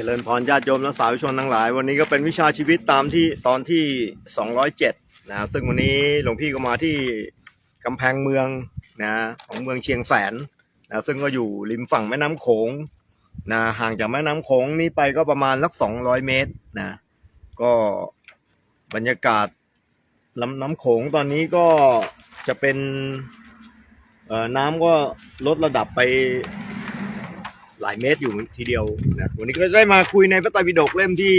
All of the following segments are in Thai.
เจริญพรญาติโยมและสาธุชนทั้งหลาย วันนี้ก็เป็นวิชาชีวิตตามที่ตอนที่ 207นะซึ่งวันนี้หลวงพี่ก็มาที่กำแพงเมืองนะของเมืองเชียงแสนนะซึ่งก็อยู่ริมฝั่งแม่น้ำโขงนะห่างจากแม่น้ำโขงนี่ไปก็ประมาณสัก 200 เมตรนะก็บรรยากาศลำน้ำโขงตอนนี้ก็จะเป็นเอ่อน้ำก็ลดระดับไป หลายเมตรอยู่ทีเดียวนะวันนี้ก็ได้มาคุยในพระไตรปิฎกเล่มที่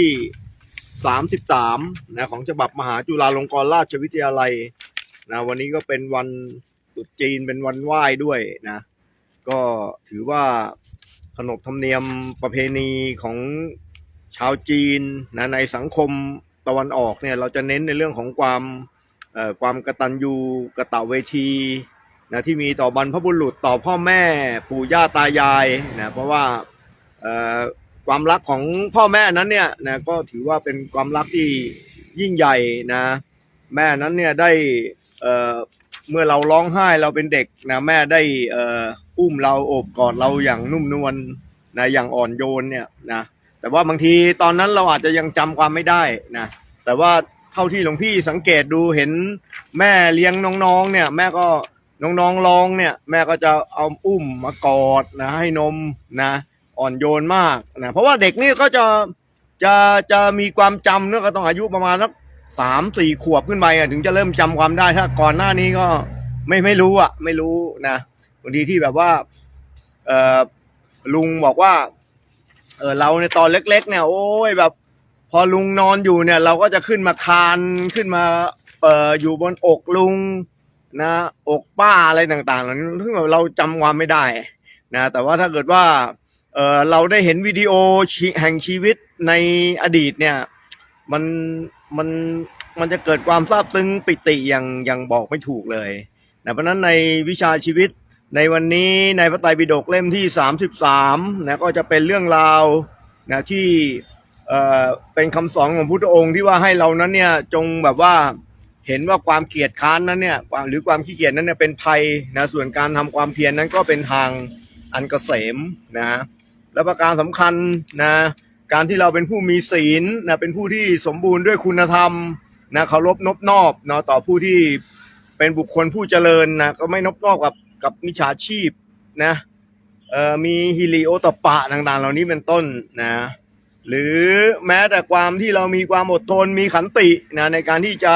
สามสิบสามนะของฉบับมหาจุฬาลงกรณราชวิทยาลัยนะวันนี้ก็เป็นวันตุษจีนเป็นวันไหว้ด้วยนะ ก็ถือว่าขนบธรรมเนียมประเพณีของชาวจีนนะในสังคมตะวันออกเนี่ยเราจะเน้นในเรื่องของความเอ่อความกระตัญญูกระตเวที นะที่มีต่อบรรพบุรุษต่อพ่อแม่ปู่ย่าตายายนะเพราะว่าความรักของพ่อแม่นั้นเนี่ยนะก็ถือว่าเป็นความรักที่ยิ่งใหญ่นะแม่นั้นเนี่ยได้เมื่อเราร้องไห้เราเป็นเด็กนะแม่ได้อ,อุ้มเราโอบกอดเราอย่างนุ่มนวลนะอย่างอ่อนโยนเนี่ยนะแต่ว่าบางทีตอนนั้นเราอาจจะยังจำความไม่ได้นะแต่ว่าเท่าที่หลวงพี่สังเกตดูเห็นแม่เลี้ยงน้องๆเนี่ยแม่ก็ น้องๆร้องเนี่ย แม่ก็จะเอาอุ้มมากอดนะ ให้นมนะ อ่อนโยนมากนะเพราะว่าเด็กนี่ก็จะจะจะมีความจำเนี่ยก็ต้องอายุประมาณสักสามสี่ขวบขึ้นไปอะถึงจะเริ่มจำความได้ถ้าก่อนหน้านี้ก็ไม่ไม่รู้อะ ไม่รู้นะบางทีที่แบบว่าเออลุงบอกว่า เออเราในตอนเล็ก ๆ เนี่ย โอ้ยแบบ พอลุงนอนอยู่เนี่ย เราก็จะขึ้นมาคานขึ้นมา เอออยู่บนอกลุง นะอกป้าอะไรต่างๆเหล่านี้ซึ่งเราจำความไม่ได้นะแต่ว่าถ้าเกิดว่าเออเราได้เห็นวิดีโอแห่งชีวิตในอดีตเนี่ยมันมันมันจะเกิดความซาบซึ้งปิติอย่างอย่างบอกไม่ถูกเลยนะเพราะฉะนั้นในวิชาชีวิตในวันนี้ในพระไตรปิฎกเล่มที่ 33นะก็จะเป็นเรื่องราวนะที่เอ่อเป็นคำสอนของพุทธองค์ที่ว่าให้เรานั้นเนี่ยจงแบบว่า เห็นว่าความเกียจค้านนั้นเนี่ยหรือความขี้เกียจนั้นเนี่ยเป็นภัยนะส่วนการทำความเพียรนั้นก็เป็นทางอันเกษมนะและประการสำคัญนะการที่เราเป็นผู้มีศีลนะเป็นผู้ที่สมบูรณ์ด้วยคุณธรรมนะเคารพนบนอบเนาะต่อผู้ที่เป็นบุคคลผู้เจริญนะก็ไม่นบนอบกับกับมิจฉาชีพนะเอ่อมีฮิริโอตปะต่างๆ เหล่านี้เป็นต้นนะหรือแม้แต่ความที่เรามีความอดทนมีขันตินะในการที่จะ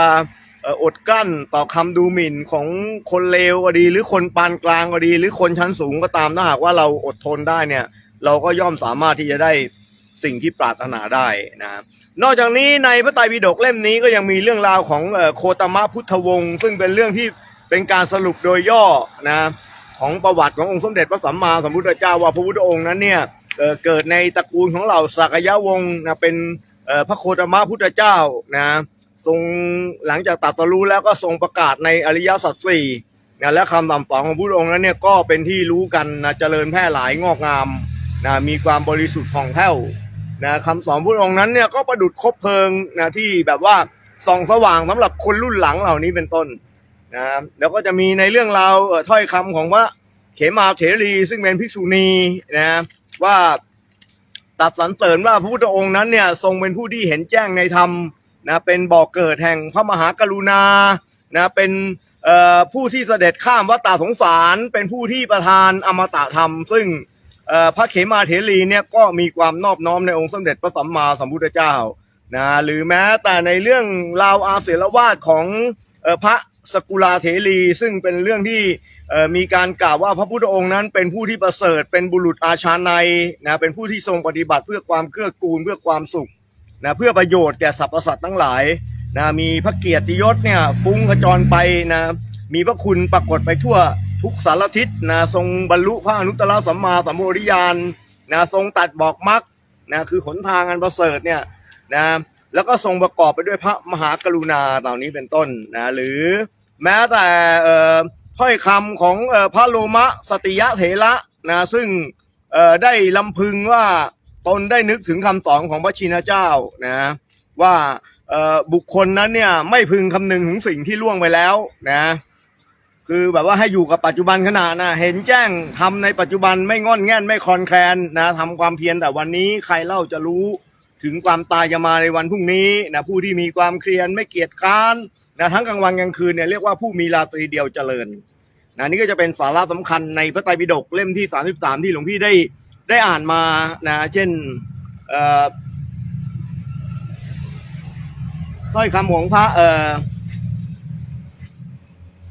อดกั้นต่อคำดูหมิ่นของคนเลวก็ดี หรือคนปานกลางก็ดี หรือคนชั้นสูงก็ตามถ้าหากว่าเราอดทนได้เนี่ย เราก็ย่อมสามารถที่จะได้สิ่งที่ปรารถนาได้นะนอกจากนี้ในพระไตรปิฎกเล่มนี้ก็ยังมีเรื่องราวของโคตมะพุทธวงศ์ซึ่งเป็นเรื่องที่เป็นการสรุปโดยย่อนะของประวัติขององค์สมเด็จพระสัมมาสัมพุทธเจ้าว่าพระพุทธองค์นั้นเนี่ยเกิดในตระกูลของเหล่าสักยะวงศ์นะเป็นพระโคตมะพุทธเจ้านะ ทรงหลังจากตรัสรู้แล้วก็ทรงประกาศในอริยสัจสี่นะและคำสั่งสอนของพระองค์นั้นเนี่ยก็เป็นที่รู้กันนะเจริญแพร่หลายงอกงามนะมีความบริสุทธิ์ผ่องแผ้วนะคำสอนพระองค์นั้นเนี่ยก็ประดุดคบเพลิงนะที่แบบว่าส่องสว่างสำหรับคนรุ่นหลังเหล่านี้เป็นต้นนะแล้วก็จะมีในเรื่องราวถ้อยคำของพระเขมาเถรีซึ่งเป็นภิกษุณีนะว่าตัดสรรเสริญว่าพระพุทธองค์นั้นเนี่ยทรงเป็นผู้ที่เห็นแจ้งในธรรม นะเป็นบ่อกเกิดแห่งพระมหากรุณานะเป็นผู้ที่เสด็จข้ามวัฏฏสงสาร เป็นผู้ที่ประทานอมตะธรรม ซึ่งพระเขมาเถรีเนี่ยก็มีความนอบน้อมในองค์สมเด็จพระสัมมาสัมพุทธเจ้านะหรือแม้แต่ในเรื่องราวอาเสรวาทของอพระสกุลาเถรี ซึ่งเป็นเรื่องที่มีการกล่าวว่าพระพุทธองค์นั้น เป็นผู้ที่ประเสริฐเป็นบุรุษอาชาในนะเป็นผู้ที่ทรงปฏิบัติเพื่อความเกื้อกูลเพื่อความสุข นะเพื่อประโยชน์แก่สรรพสัตว์ทั้งหลายนะมีพระเกียรติยศเนี่ยฟุ้งขจรไปนะมีพระคุณปรากฏไปทั่วทุกสารทิศนะทรงบรรลุพระอนุตตรสัมมาสัมโพธิญาณนะทรงตัดบอกมรรคนะคือหนทางอันประเสริฐเนี่ยนะแล้วก็ทรงประกอบไปด้วยพระมหากรุณาเหล่านี้เป็นต้นนะหรือแม้แต่ถ้อยคำของออพระโลมะสติยะเถระนะซึ่งได้ลำพึงว่า ตนได้นึกถึงคำสอนของพระชินเจ้านะว่าบุคคลนั้นเนี่ยไม่พึงคำนึงถึงสิ่งที่ล่วงไปแล้วนะคือแบบว่าให้อยู่กับปัจจุบันขณะนะเห็นแจ้งทำในปัจจุบันไม่งอนแง่นไม่คลอนแคลนนะทำความเพียรแต่วันนี้ใครเล่าจะรู้ถึงความตายจะมาในวันพรุ่งนี้นะผู้ที่มีความเครียดไม่เกียจค้านนะทั้งกลางวันกลางคืนเนี่ยเรียกว่าผู้มีราตรีเดียวเจริญนะนี่ก็จะเป็นสาระสำคัญในพระไตรปิฎกเล่มที่ 33 ที่หลวงพี่ได้ ได้อ่านมานะเช่นถ้อยคำของพระเอ่อ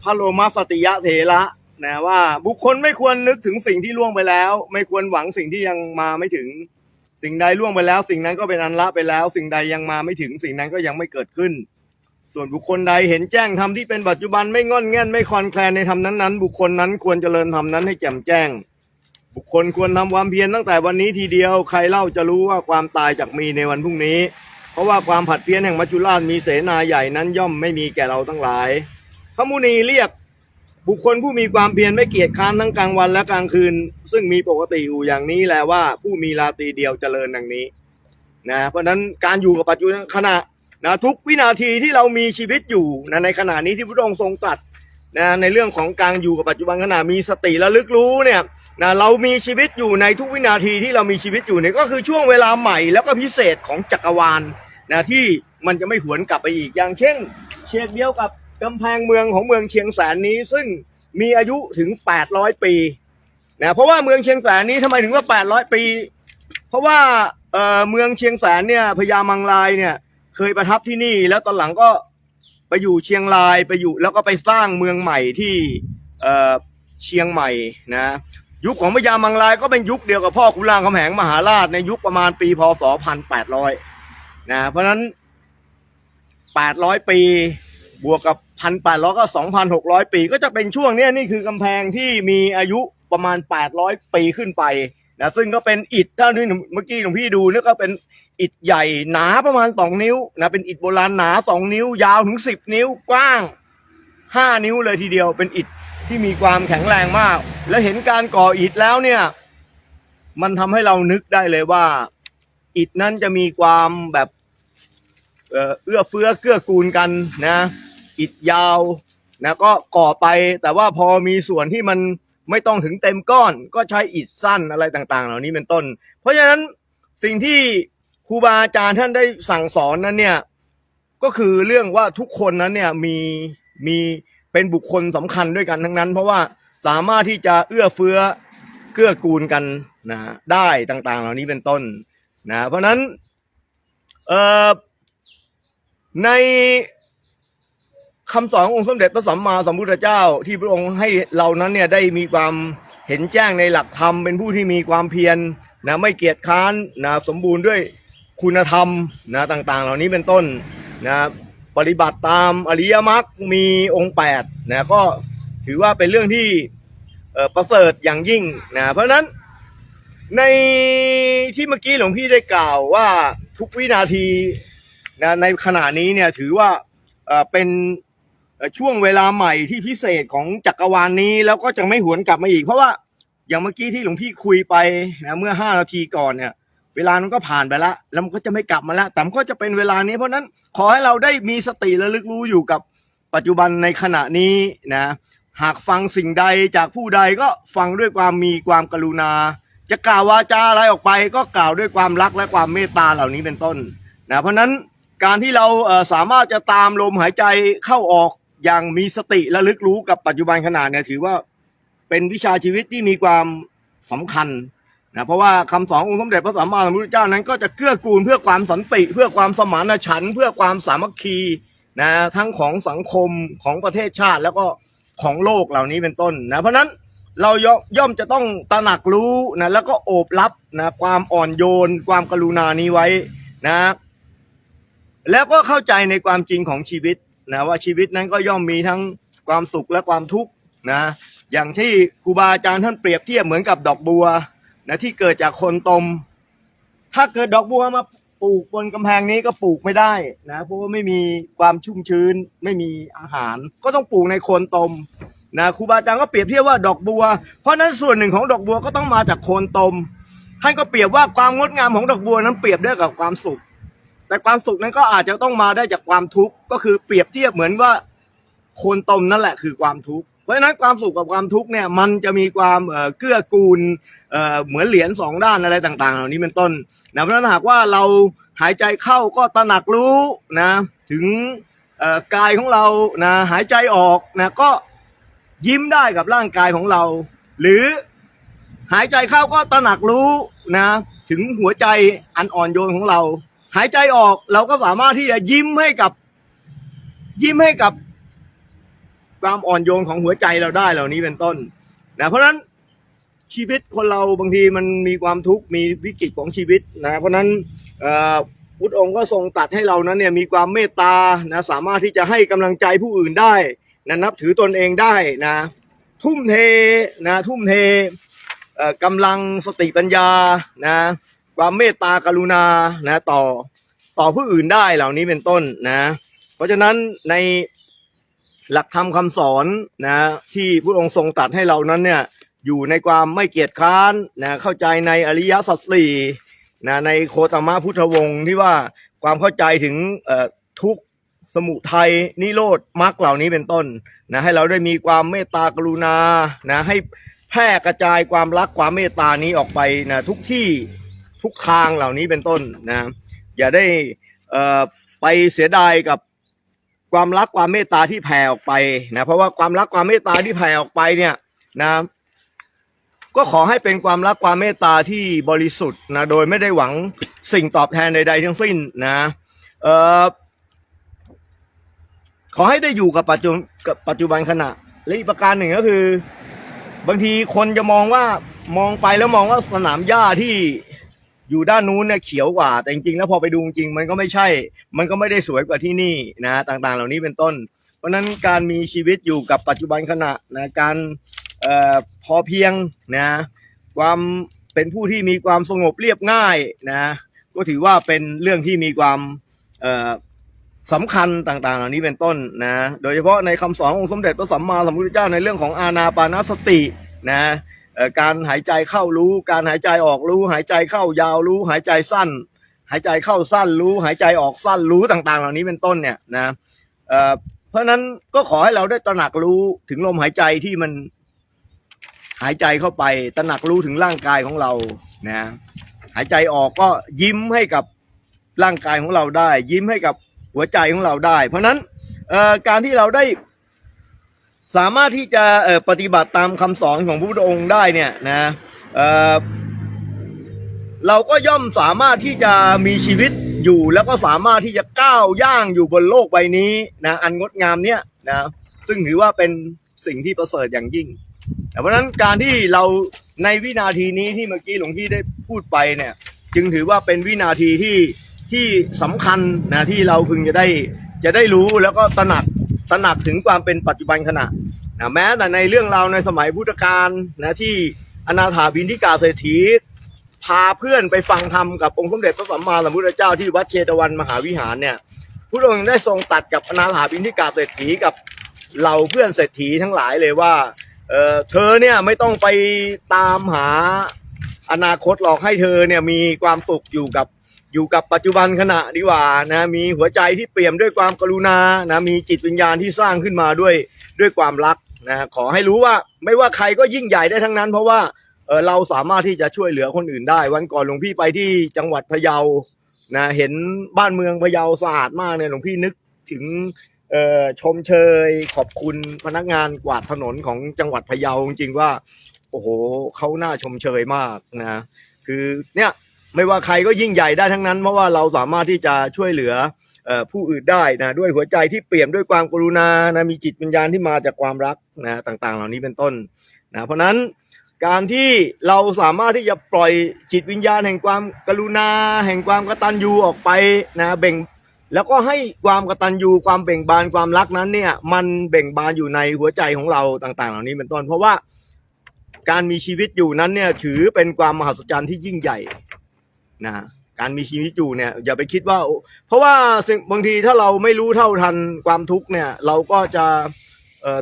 พระโลมาสติยะเถระนะว่าบุคคลไม่ควรนึกถึงสิ่งที่ล่วงไปแล้ว ไม่ควรหวังสิ่งที่ยังมาไม่ถึง สิ่งใดล่วงไปแล้ว สิ่งนั้นก็เป็นอันละไปแล้ว สิ่งใดยังมาไม่ถึง สิ่งนั้นก็ยังไม่เกิดขึ้น ส่วนบุคคลใดเห็นแจ้งทำที่เป็นปัจจุบันไม่งอนแง่นไม่คลอนแคลนในธรรมนั้นๆบุคคลนั้นควรเจริญธรรมนั้นให้แจ่มแจ้ง บุคคลควรทำความเพียรตั้งแต่วันนี้ทีเดียวใครเล่าจะรู้ว่าความตายจะมีในวันพรุ่งนี้ เพราะว่าความผัดเพี้ยนแห่งมัจจุราชมีเสนาใหญ่นั้นย่อมไม่มีแก่เราทั้งหลายพระมุนีเรียกบุคคลผู้มีความเพียรไม่เกียจค้านทั้งกลางวันและกลางคืน ซึ่งมีปกติอยู่อย่างนี้แหละว่าผู้มีราตรีเดียวเจริญดังนี้นะเพราะฉะนั้นการอยู่กับปัจจุบันขณะนะทุกวินาทีที่เรามีชีวิตอยู่นะในขณะนี้ที่พระองค์ทรงตรัสนะในเรื่องของการอยู่กับปัจจุบันขณะมีสติระลึกรู้เนี่ย นะเรามีชีวิตอยู่ในทุกวินาทีที่เรามีชีวิตอยู่เนี่ยก็คือช่วงเวลาใหม่แล้วก็พิเศษของจักรวาลนะที่มันจะไม่หวนกลับไปอีกอย่างเช่น เช่นเดียวกับกำแพงเมืองของเมืองเชียงแสนนี้ ซึ่งมีอายุถึง 800 ปีนะเพราะว่าเมืองเชียงแสนนี้ทำไมถึงว่า 800 ปี เพราะว่าเอ่อเมืองเชียงแสนเนี่ยพญามังรายเนี่ยเคยประทับที่นี่ แล้วตอนหลังก็ไปอยู่เชียงรายไปอยู่แล้วก็ไปสร้างเมืองใหม่ที่เอ่อเชียงใหม่นะ ยุคของพญามังรายก็เป็นยุคเดียวกับพ่อขุนรามคำแหงมหาราชในยุคประมาณปีพศ 1800 นะ เพราะนั้น 800 ปีบวกกับ 1,800 ก็ 2,600 ปี ก็จะเป็นช่วงนี้นี่คือกำแพงที่มีอายุประมาณ 800 ปีขึ้นไปนะซึ่งก็เป็นอิฐถ้าที่เมื่อกี้หลวงพี่ดูนี่ก็เป็นอิฐใหญ่หนาประมาณ 2 นิ้วนะเป็นอิฐโบราณหนา 2 นิ้ว ยาวถึง 10 นิ้วกว้าง 5 นิ้วเลยทีเดียวเป็นอิฐ ที่มีความแข็งแรงมาก และเห็นการก่ออิฐแล้วเนี่ย มันทำให้เรานึกได้เลยว่า อิฐนั้นจะมีความแบบเอ่อเอื้อเฟื้อเกื้อกูลกันนะ อิฐยาวนะก็ก่อไปแต่ว่าพอมีส่วนที่มันไม่ต้องถึงเต็มก้อน ก็ใช้อิฐสั้นอะไรต่างๆ เหล่านี้เป็นต้น เพราะฉะนั้นสิ่งที่ครูบาอาจารย์ท่านได้สั่งสอนนั้นเนี่ยก็คือเรื่องว่าทุกคนนั้นเนี่ยมีมี เป็นบุคคลสำคัญด้วยกันทั้งนั้น เพราะว่าสามารถที่จะเอื้อเฟื้อเกื้อกูลกันนะได้ต่าง ๆ เหล่านี้เป็นต้นนะเพราะนั้นเอ่อในคำสอนขององค์สมเด็จพระสัมมาสัมพุทธเจ้า ที่พระองค์ให้เรานั้นเนี่ยได้มีความเห็นแจ้งในหลักธรรมเป็นผู้ที่มีความเพียรนะไม่เกียจค้านนะสมบูรณ์ด้วยคุณธรรมนะต่างๆ เหล่านี้เป็นต้นนะ ปฏิบัติตามอริยมรรคมีองค์แปดนะก็ถือว่าเป็นเรื่องที่ประเสริฐอย่างยิ่งนะเพราะนั้นในที่เมื่อกี้หลวงพี่ได้กล่าวว่าทุกวินาทีนะในขณะนี้เนี่ยถือว่าเป็นช่วงเวลาใหม่ที่พิเศษของจักรวาลนี้แล้วก็จะไม่หวนกลับมาอีก เพราะว่าอย่างเมื่อกี้ที่หลวงพี่คุยไปนะเมื่อห้านาทีก่อนเนี่ย เวลามันก็ผ่านไปแล้วแล้วมันก็จะไม่กลับมาแล้วแต่มันก็จะเป็นเวลานี้ เพราะนั้นขอให้เราได้มีสติระลึกรู้อยู่กับปัจจุบันในขณะนี้นะ หากฟังสิ่งใดจากผู้ใดก็ฟังด้วยความมีความกรุณา จะกล่าววาจาอะไรออกไป ก็กล่าวด้วยความรักและความเมตตาเหล่านี้เป็นต้นนะเพราะนั้นการที่เราสามารถจะตามลมหายใจเข้าออกอย่างมีสติระลึกรู้กับปัจจุบันขณะเนี่ยถือว่าเป็นวิชาชีวิตที่มีความสำคัญ นะเพราะว่าคำสอนององค์สมเด็จพระสัมมาสัมพุทธเจ้านั้นก็จะเกื้อกูลเพื่อความสันติ เพื่อความสมานฉันท์เพื่อความสามัคคีนะทั้งของสังคมของประเทศชาติแล้วก็ของโลกเหล่านี้เป็นต้นนะเพราะนั้นเราย่ย่อมจะต้องตระหนักรู้นะแล้วก็โอบรับนะความอ่อนโยน ความกรุณานี้ไว้นะ แล้วก็เข้าใจในความจริงของชีวิตนะว่าชีวิตนั้นก็ย่อมมีทั้งความสุขและความทุกข์นะอย่างที่ครูบาอาจารย์ท่านเปรียบเทียบเหมือนกับดอกบัว นะที่เกิดจากคนตม ถ้าเกิดดอกบัวมาปลูกบนกำแพงนี้ก็ปลูกไม่ได้นะเพราะว่าไม่มีความชุ่มชื้นไม่มีอาหาร ก็ต้องปลูกในโคนตมนะครูบาอาจารย์ก็เปรียบเทียบว่าดอกบัว เพราะนั้นส่วนหนึ่งของดอกบัวก็ต้องมาจากโคนตมท่านก็เปรียบว่าความงดงามของดอกบัวนั้นเปรียบได้กับความสุข แต่ความสุขนั้นก็อาจจะต้องมาได้จากความทุกข์ก็คือเปรียบเทียบเหมือนว่า คนตมนั่นแหละคือความทุกข์เพราะฉะนั้นความสุขกับความทุกข์เนี่ยมันจะมีความเอ่อเกื้อกูลเอ่อเหมือนเหรียญสองด้านอะไรต่างๆ เหล่านี้เป็นต้นนะเพราะฉะนั้นหากว่าเราหายใจเข้าก็ตระหนักรู้นะถึงเอ่อกายของเรานะหายใจออกนะก็ยิ้มได้กับร่างกายของเรา หรือหายใจเข้าก็ตระหนักรู้นะถึงหัวใจอันอ่อนโยนของเรา หายใจออกเราก็สามารถที่จะยิ้มให้กับยิ้มให้กับ ความอ่อนโยนของหัวใจเราได้เหล่านี้เป็นต้นนะเพราะฉะนั้นชีวิตคนเราบางทีมันมีความทุกข์มีวิกฤตของชีวิตนะเพราะฉะนั้นพุทธองค์ก็ทรงตัดให้เรานั้นเนี่ยมีความเมตตานะสามารถที่จะให้กำลังใจผู้อื่นได้นะนับถือตนเองได้นะทุ่มเทนะทุ่มเทเอ่อกำลังสติปัญญานะความเมตตากรุณานะต่อต่อผู้อื่นได้เหล่านี้เป็นต้นนะเพราะฉะนั้นใน หลักธรรมคำสอนนะที่พระองค์ทรงตัดให้เรานั้นเนี่ยอยู่ในความไม่เกียจคร้านนะเข้าใจในอริยสัจสี่นะในโคตมะพุทธวงศ์ที่ว่าความเข้าใจถึงทุกสมุทัยนิโรธมรรคเหล่านี้เป็นต้นนะให้เราได้มีความเมตตากรุณานะให้แพร่กระจายความรักความเมตตานี้ออกไปนะทุกที่ทุกทางเหล่านี้เป็นต้นนะอย่าได้ไปเสียดายกับ ความรักความเมตตาที่แผ่ออกไปนะเพราะว่าความรักความเมตตาที่แผ่ออกไปเนี่ยนะก็ขอให้เป็นความรักความเมตตาที่บริสุทธิ์นะโดยไม่ได้หวังสิ่งตอบแทนใด ๆ ทั้งสิ้นนะเออขอให้ได้อยู่กับปัจจุกับปัจจุบันขณะและอีกประการหนึ่งก็คือ บางทีคนจะมองว่ามองไปแล้วมองว่าสนามหญ้าที่ อยู่ด้านนู้นเนี่ยเขียวกว่า แต่จริงๆแล้วพอไปดูจริงมันก็ไม่ใช่ มันก็ไม่ได้สวยกว่าที่นี่นะต่างๆ เหล่านี้เป็นต้น เพราะนั้นการมีชีวิตอยู่กับปัจจุบันขณะนะการออพอเพียงนะความเป็นผู้ที่มีความสงบเรียบง่ายนะก็ถือว่าเป็นเรื่องที่มีความสำคัญต่างๆ เหล่านี้เป็นต้นนะโดยเฉพาะในคำสอนของค์สมเด็จพระสัมมาสัมพุทธเจ้าในเรื่องของอานาปานสตินะ การหายใจเข้ารู้ การหายใจออกรู้ หายใจเข้ายาวรู้ หายใจสั้น หายใจเข้าสั้นรู้ หายใจออกสั้นรู้ต่าง ๆ เหล่านี้เป็นต้นเนี่ยนะเเพราะนั้นก็ขอให้เราได้ตระหนักรู้ถึงลมหายใจที่มันหายใจเข้าไปตระหนักรู้ถึงร่างกายของเรานะหายใจออกก็ยิ้มให้กับร่างกายของเราได้ ยิ้มให้กับหัวใจของเราได้ เพราะนั้นการที่เราได้ สามารถที่จะปฏิบัติตามคำสอนของพระพุทธองค์ได้เนี่ยนะเเราก็ย่อมสามารถที่จะมีชีวิตอยู่ แล้วก็สามารถที่จะก้าวย่างอยู่บนโลกใบนี้นะอันงดงามเนี้ยนะซึ่งถือว่าเป็นสิ่งที่ประเสริฐอย่างยิ่ง แต่เพราะนั้นการที่เราในวินาทีนี้ที่เมื่อกี้หลวงพี่ได้พูดไปเนี่ย จึงถือว่าเป็นวินาทีที่ที่สำคัญนะที่เราพึงจะได้จะได้รู้แล้วก็ตระหนัก ตระหนักถึงความเป็นปัจจุบันขณะนะแม้แต่ในเรื่องราวในสมัยพุทธกาลนะที่อนาถาบินทิกาเศรษฐีพาเพื่อนไปฟังธรรมกับองค์สมเด็จพระสัมมาสัมพุทธเจ้าที่วัดเชตวันมหาวิหารเนี่ยพระองค์ได้ทรงตัดกับอนาถาบินทิกาเศรษฐีกับเหล่าเพื่อนเศรษฐีทั้งหลายเลยว่าเออเธอเนี่ยไม่ต้องไปตามหาอนาคตหรอกให้เธอเนี่ยมีความสุขอยู่กับ อยู่กับปัจจุบันขณะดีกว่านะ มีหัวใจที่เปี่ยมด้วยความกรุณานะมีจิตวิญญาณที่สร้างขึ้นมาด้วยด้วยความรักนะขอให้รู้ว่าไม่ว่าใครก็ยิ่งใหญ่ได้ทั้งนั้น เพราะว่าเออเราสามารถที่จะช่วยเหลือคนอื่นได้ วันก่อนหลวงพี่ไปที่จังหวัดพะเยานะเห็นบ้านเมืองพะเยาสะอาดมากเนี่ยหลวงพี่นึกถึงเออชมเชยขอบคุณพนักงานกวาดถนนของจังหวัดพะเยาจริงๆว่า โอ้โหเขาน่าชมเชยมากนะ คือเนี่ย ไม่ว่าใครก็ยิ่งใหญ่ได้ทั้งนั้น เพราะว่าเราสามารถที่จะช่วยเหลืออผู้อื่นได้นะด้วยหัวใจที่เปี่ยมด้วยความกรุณานะมีจิตวิญญาณที่มาจากความรักนะต่างๆ เหล่านี้เป็นต้นนะเพราะฉะนั้นการที่เราสามารถที่จะปล่อยจิตวิญญาณแห่งความกรุณา แห่งความกตัญญูออกไปนะเบ่งแล้วก็ให้ความกตัญญูความเบ่งบานความรักนั้นเนี่ยมันเบ่งบานอยู่ในหัวใจของเราต่าง ๆ เหล่านี้เป็นต้น เพราะว่าการมีชีวิตอยู่นั้นเนี่ยถือเป็นความมหัศจรรย์ที่ยิ่งใหญ่ นะการมีชีวิตอยู่เนี่ยอย่าไปคิดว่า เพราะว่าบางทีถ้าเราไม่รู้เท่าทันความทุกข์เนี่ย เราก็จะ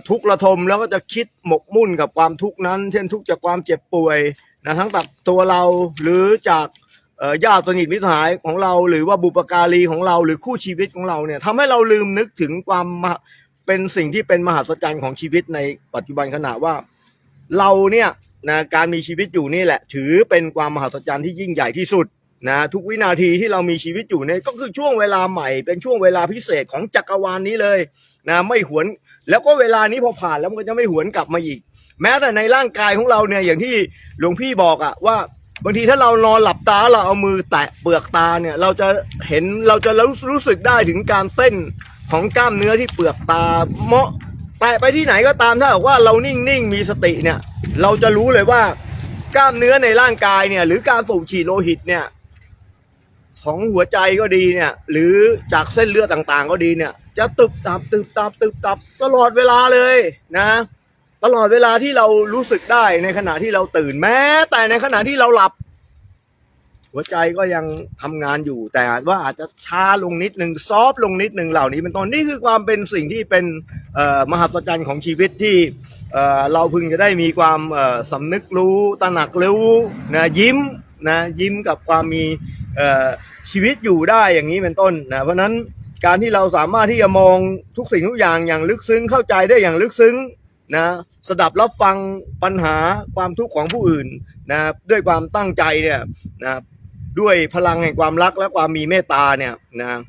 ทุกข์ระทมแล้วก็จะคิดหมกมุ่นกับความทุกข์นั้น เช่นทุกข์จากความเจ็บป่วยนะทั้งจากตัวเราหรือจากญาติสนิทมิตรหายของเรา หรือว่าบุปการีของเรา หรือคู่ชีวิตของเราเนี่ยทำให้เราลืมนึกถึงความเป็นสิ่งที่เป็นมหัศจรรย์ของชีวิตในปัจจุบันขณะว่า เราเนี่ยนะการมีชีวิตอยู่นี่แหละ ถือเป็นความมหัศจรรย์ที่ยิ่งใหญ่ที่สุด นะทุกวินาทีที่เรามีชีวิตอยู่เนี่ยก็คือช่วงเวลาใหม่ เป็นช่วงเวลาพิเศษของจักรวาลนี้เลยนะไม่หวน แล้วก็เวลานี้พอผ่านแล้วมันก็จะไม่หวนกลับมาอีก แม้แต่ในร่างกายของเราเนี่ยอย่างที่หลวงพี่บอกอะว่าบางทีถ้าเรานอนหลับตาเราเอามือแตะเปลือกตาเนี่ยเราจะเห็นเราจะรู้รู้สึกได้ถึงการเต้นของกล้ามเนื้อที่เปลือกตาเมาะแตะไปที่ไหนก็ตามถ้าหากว่าเรานิ่งๆมีสติเนี่ย เราจะรู้เลยว่ากล้ามเนื้อในร่างกายเนี่ย หรือการสูบฉีดโลหิตเนี่ย ของหัวใจก็ดีเนี่ย หรือจากเส้นเลือดต่างๆ ก็ดีเนี่ย จะตึบตับตึบตับตึบตับตลอดเวลาเลยนะตลอดเวลาที่เรารู้สึกได้ในขณะที่เราตื่นแม้ แต่ในขณะที่เราหลับ หัวใจก็ยังทำงานอยู่ แต่ว่าอาจจะช้าลงนิดหนึ่งซอฟต์ลงนิดหนึ่งเหล่านี้เป็นต้นนี่คือความเป็นสิ่งที่เป็นมหัศจรรย์ของชีวิตที่เราพึงจะได้มีความเอ่อสำนึกรู้ตระหนักรู้นะยิ้มนะยิ้มกับความมี ชีวิตอยู่ได้อย่างนี้เป็นต้นนะเพราะนั้นการที่เราสามารถที่จะมองทุกสิ่งทุกอย่างอย่างลึกซึ้งเข้าใจได้อย่างลึกซึ้งนะสดับรับฟังปัญหาความทุกข์ของผู้อื่นนะด้วยความตั้งใจเนี่ยนะด้วยพลังแห่งความรักและความมีเมตตาเนี่ยนะ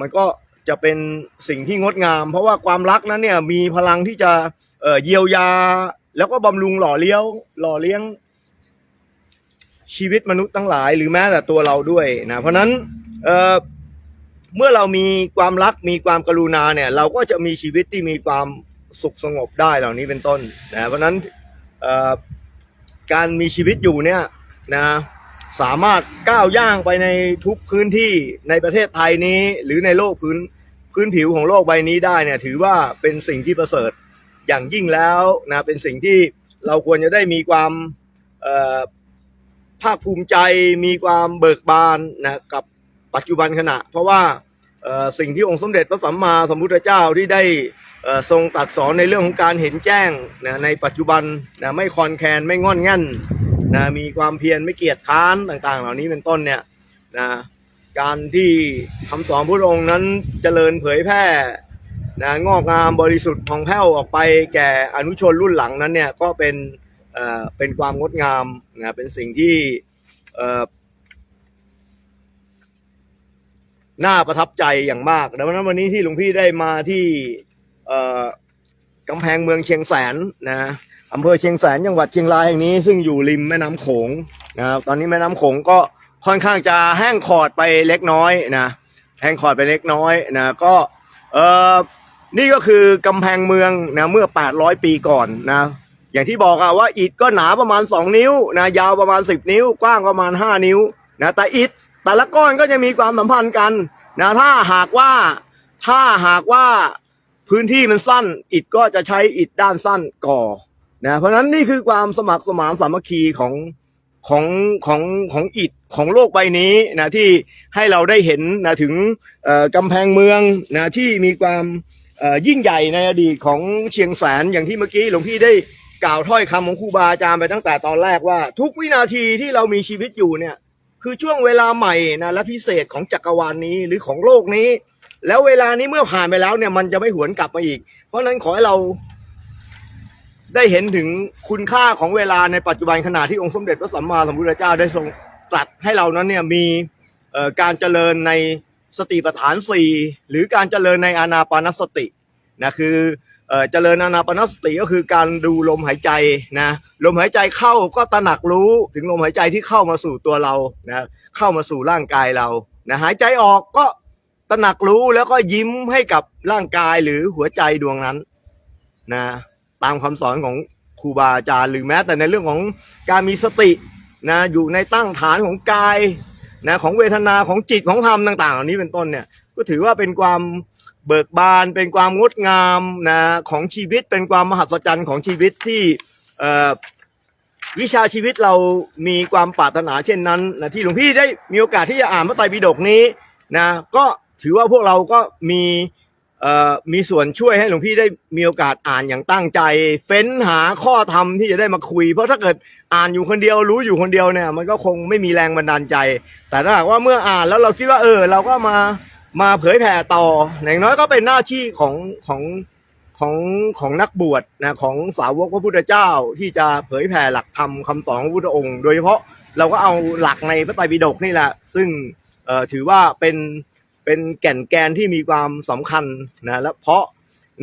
มันก็จะเป็นสิ่งที่งดงาม เพราะว่าความรักนั้นเนี่ยมีพลังที่จะเอ่อเยียวยา แล้วก็บำรุงหล่อเลี้ยวหล่อเลี้ยง ชีวิตมนุษย์ทั้งหลายหรือแม้แต่ตัวเราด้วยนะเพราะนั้นเเมื่อเรามีความรักมีความกรุณาเนี่ย เราก็จะมีชีวิตที่มีความสุขสงบได้เหล่านี้เป็นต้นนะเพราะนั้นการมีชีวิตอยู่เนี่ยนะสามารถก้าวย่างไปในทุกพื้นที่ในประเทศไทยนี้ หรือในโลกพื้นพื้นผิวของโลกใบนี้ได้เนี่ย ถือว่าเป็นสิ่งที่ประเสริฐอย่างยิ่งแล้วนะเป็นสิ่งที่เราควรจะได้มีความเภาคภูมิใจมีความเบิกบานนะกับปัจจุบันขณะ เพราะว่าสิ่งที่องค์สมเด็จพระสัมมาสัมพุทธเจ้าที่ได้ทรงตัดสอนในเรื่องของการเห็นแจ้งนะในปัจจุบันนะไม่คอนแคนไม่งอนงั่นนะมีความเพียรไม่เกียจค้านต่างๆ เหล่านี้เป็นต้นเนี่ยนะการที่คำสอนพระองค์นั้นเจริญเผยแพร่นะงอกงามบริสุทธิ์ผ่องแผ้วออกไปแก่อนุชนรุ่นหลังนั้นเนี่ยก็เป็น เป็นความงดงามนะเป็นสิ่งที่น่าประทับใจอย่างมากดังนั้นวันนี้ที่หลวงพี่ได้มาที่กำแพงเมืองเชียงแสนนะอำเภอเชียงแสนจังหวัดเชียงรายแห่งนี้ซึ่งอยู่ริมแม่น้ำโขงนะครับตอนนี้แม่น้ำโขงก็ค่อนข้างจะแห้งขอดไปเล็กน้อยนะแห้งขอดไปเล็กน้อยนะก็เออนี่ก็คือกำแพงเมืองนะเมื่อ 800 ปีก่อนนะ อย่างที่บอกอะว่าอิฐก็หนาประมาณ 2 นิ้วนะยาวประมาณ 10 นิ้ว กว้างประมาณ 5 นิ้วนะแต่อิฐแต่ละก้อนก็จะมีความสัมพันธ์กันนะถ้าหากว่าถ้าหากว่าพื้นที่มันสั้น อิฐก็จะใช้อิฐด้านสั้นก่อนะเพราะนั้นนี่คือความสมัครสมานสามัคคีของของของของอิฐของโลกใบนี้นะที่ให้เราได้เห็นนะถึงกำแพงเมืองนะที่มีความยิ่งใหญ่ในอดีตของเชียงแสนอย่างที่เมื่อกี้หลวงพี่ได้ กล่าวถ้อยคำของครูบาอาจารย์ไปตั้งแต่ตอนแรกว่า ทุกวินาทีที่เรามีชีวิตอยู่เนี่ย คือช่วงเวลาใหม่นะและพิเศษของจักรวาลนี้หรือของโลกนี้ แล้วเวลานี้เมื่อผ่านไปแล้วเนี่ยมันจะไม่หวนกลับมาอีก เพราะฉะนั้นขอให้เรา ได้เห็นถึงคุณค่าของเวลาในปัจจุบันขณะที่องค์สมเด็จพระสัมมาสัมพุทธเจ้าได้ทรงตรัสให้เรานั้นเนี่ยมีการเจริญในสติปัฏฐานสี่หรือการเจริญในอานาปานสติ นะคือเจริญอานาปนสติก็คือการดูลมหายใจนะลมหายใจเข้าก็ตระหนักรู้ถึงลมหายใจที่เข้ามาสู่ตัวเรานะเข้ามาสู่ร่างกายเรานะหายใจออกก็ตระหนักรู้แล้วก็ยิ้มให้กับร่างกายหรือหัวใจดวงนั้นนะตามคำสอนของครูบาอาจารย์หรือแม้แต่ในเรื่องของการมีสตินะอยู่ในตั้งฐานของกายนะของเวทนาของจิตของธรรมต่าง ๆ เหล่านี้เป็นต้นเนี่ยก็ถือว่าเป็นความ เบิกบานเป็นความงดงามนะของชีวิตเป็นความมหัศจรรย์ของชีวิตที่วิชาชีวิตเรามีความปรารถนาเช่นนั้นนะที่หลวงพี่ได้มีโอกาสที่จะอ่านพระไตรปิฎกนี้นะก็ถือว่าพวกเราก็มีมีส่วนช่วยให้หลวงพี่ได้มีโอกาสอ่านอย่างตั้งใจ เฟ้นหาข้อธรรมที่จะได้มาคุย เพราะถ้าเกิดอ่านอยู่คนเดียวรู้อยู่คนเดียวเนี่ยมันก็คงไม่มีแรงบันดาลใจ แต่ถ้าหากว่าเมื่ออ่านแล้วเราคิดว่าเออเราก็มา มาเผยแผ่ต่ออย่างน้อยก็เป็นหน้าที่ของของของของนักบวชนะของสาวกพระพุทธเจ้าที่จะเผยแผ่หลักธรรมคำสอนของพระพุทธองค์ โดยเฉพาะเราก็เอาหลักในพระไตรปิฎกนี่แหละ ซึ่งถือว่าเป็นเป็นแก่นแกนที่มีความสำคัญนะและเพราะ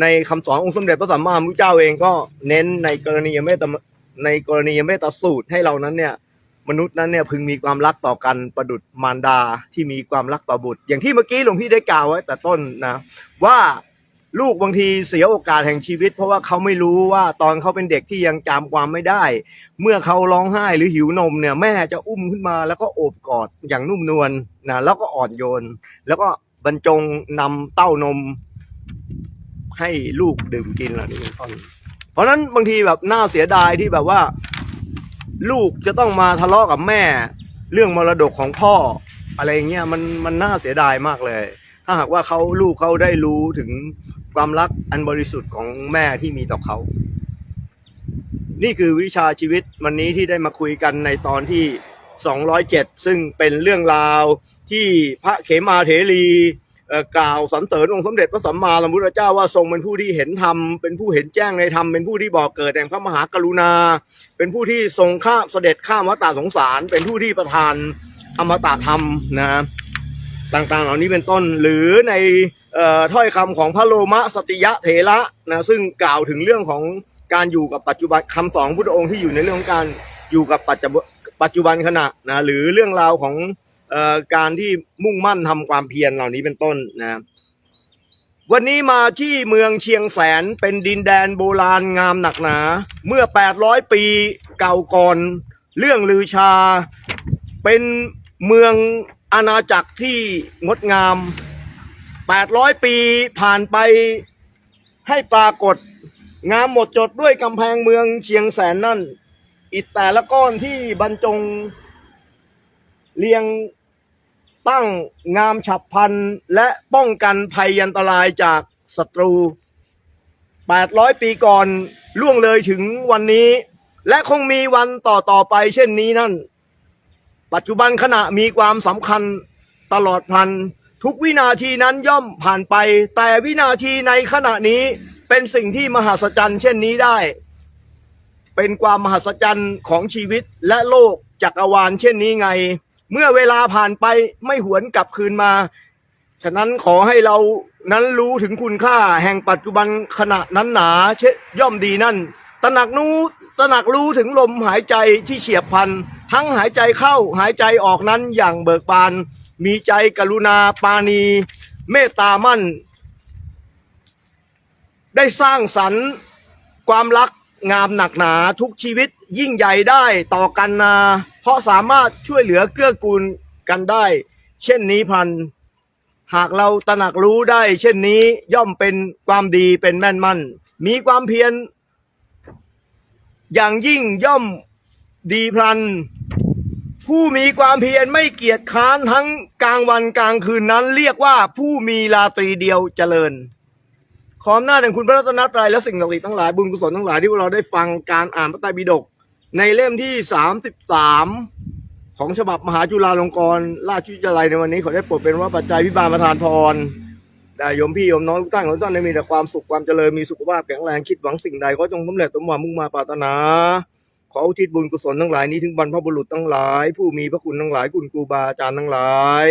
ในคำสอนองค์สมเด็จพระสัมมาสัมพุทธเจ้าเองก็เน้นในกรณีเมตตาในกรณีเมตตาสูตรให้เรานั้นเนี่ย มนุษย์นั้นเนี่ยพึงมีความรักต่อกันประดุจมารดาที่มีความรักต่อบุตร อย่างที่เมื่อกี้หลวงพี่ได้กล่าวไว้แต่ต้นนะ ว่าลูกบางทีเสียโอกาสแห่งชีวิต เพราะว่าเขาไม่รู้ว่าตอนเขาเป็นเด็กที่ยังจำความไม่ได้ เมื่อเขาร้องไห้หรือหิวนมเนี่ยแม่จะอุ้มขึ้นมาแล้วก็โอบกอดอย่างนุ่มนวลนะแล้วก็อ่อนโยน แล้วก็บรรจงนำเต้านม ให้ลูกดื่มกินเหล่านี้เป็นต้นเพราะฉะนั้นบางทีแบบน่าเสียดายที่แบบว่า ลูกจะต้องมาทะเลาะกับแม่ เรื่องมรดกของพ่อ อะไรเงี้ยมันมันน่าเสียดายมากเลย ถ้าหากว่าเขาลูกเขาได้รู้ถึงความรักอันบริสุทธิ์ของแม่ที่มีต่อเขา นี่คือวิชาชีวิตวันนี้ที่ได้มาคุยกันในตอนที่ 207 ซึ่งเป็นเรื่องราวที่พระเขมาเถรี กล่าวสรรเสริญองค์สมเด็จพระสัมมาสัมพุทธเจ้าว่าทรงเป็นผู้ที่เห็นธรรมเป็นผู้เห็นแจ้งในธรรมเป็นผู้ที่บอกเกิดแห่งพระมหากรุณา เป็นผู้ที่ทรงข้าเสด็จข้ามวัฏสงสาร เป็นผู้ที่ประทานอมตะธรรมนะต่างๆ เหล่านี้เป็นต้นหรือในออถ้อยคำของพระโลมะสติยะเถระนะซึ่งกล่าวถึงเรื่องของการอยู่กับปัจจุบันคำสอนพุทธองค์ที่อยู่ในเรื่องของการอยู่กับปัจจุบันขณะนะหรือเรื่องราวของ การที่มุ่งมั่นทำความเพียรเหล่านี้เป็นต้นนะ วันนี้มาที่เมืองเชียงแสนเป็นดินแดนโบราณงามหนักหนา เมื่อ 800 ปีเก่าก่อน เรื่องลือชา เป็นเมืองอาณาจักรที่งดงาม 800 ปีผ่านไปให้ปรากฏงามหมดจดด้วยกำแพงเมืองเชียงแสนนั่น อิฐแต่ละก้อนที่บรรจง เรียงตั้งงามฉับพลันและป้องกันภัยอันตรายจากศัตรู 800 ปีก่อนล่วงเลยถึงวันนี้ และคงมีวันต่อต่อไปเช่นนี้นั่น ปัจจุบันขณะมีความสำคัญตลอดพัน ทุกวินาทีนั้นย่อมผ่านไป แต่วินาทีในขณะนี้เป็นสิ่งที่มหัศจรรย์เช่นนี้ได้ เป็นความมหัศจรรย์ของชีวิตและโลกจักรวาลเช่นนี้ไง เมื่อเวลาผ่านไปไม่หวนกลับคืนมา ฉะนั้นขอให้เรานั้นรู้ถึงคุณค่าแห่งปัจจุบันขณะนั้นหนาเชย่อมดีนั่น ตระหนักนู้ตระหนักรู้ถึงลมหายใจที่เฉียบพลัน ทั้งหายใจเข้าหายใจออกนั้นอย่างเบิกบาน มีใจกรุณาปาณีเมตตามั่น ได้สร้างสรรค์ความรักงามหนักหนาทุกชีวิต ยิ่งใหญ่ได้ต่อกันนา เพราะสามารถช่วยเหลือเกื้อกูลกันได้ เช่นนี้พัน หากเราตระหนักรู้ได้ เช่นนี้ย่อมเป็นความดีเป็นแม่นมั่น มีความเพียรอย่างยิ่งย่อมดีพลัน ผู้มีความเพียรไม่เกียจค้านทั้งกลางวันกลางคืนนั้น เรียกว่าผู้มีราตรีเดียวเจริญขออำนาจแห่งคุณพระรัตนตรัยและสิ่งศักดิ์สิทธิ์ทั้งหลายบุญกุศลทั้งหลายที่พวกเราได้ฟังการอ่านพระไตรปิฎก ในเล่มที่สามสิบสามของฉบับมหาจุฬาลงกรณราชวิทยาลัยในวันนี้ขอได้โปรดเป็นว่าปัจจัยพิบาลประทานพรได้ยมพี่ยมน้องทุกท่านขอทุกท่านได้มีแต่ความสุขความเจริญมีสุขภาพแข็งแรงคิดหวังสิ่งใดก็จงสำเร็จสมหวังมุ่งมาปรารถนา ขออุทิศบุญกุศลทั้งหลายนี้ถึงบรรพบุรุษทั้งหลาย ผู้มีพระคุณทั้งหลายคุณครูบาอาจารย์ทั้งหลาย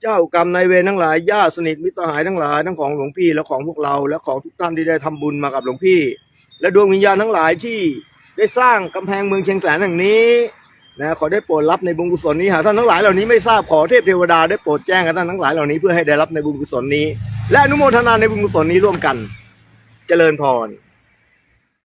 เจ้ากรรมนายเวรทั้งหลายญาติสนิทมิตรหายทั้งหลายทั้งของหลวงพี่และของพวกเราและของทุกท่านที่ได้ทำบุญมากับหลวงพี่ และดวงวิญญาณทั้งหลายที่ ได้สร้างกำแพงเมืองเชียงแสนแห่งนี้นะขอได้โปรดรับในบุญกุศลนี้หากท่านทั้งหลายเหล่านี้ไม่ทราบขอเทพเทวดาได้โปรดแจ้งกับท่านทั้งหลายเหล่านี้เพื่อให้ได้รับในบุญกุศลนี้ และอนุโมทนาในบุญกุศลนี้ร่วมกัน เจริญพร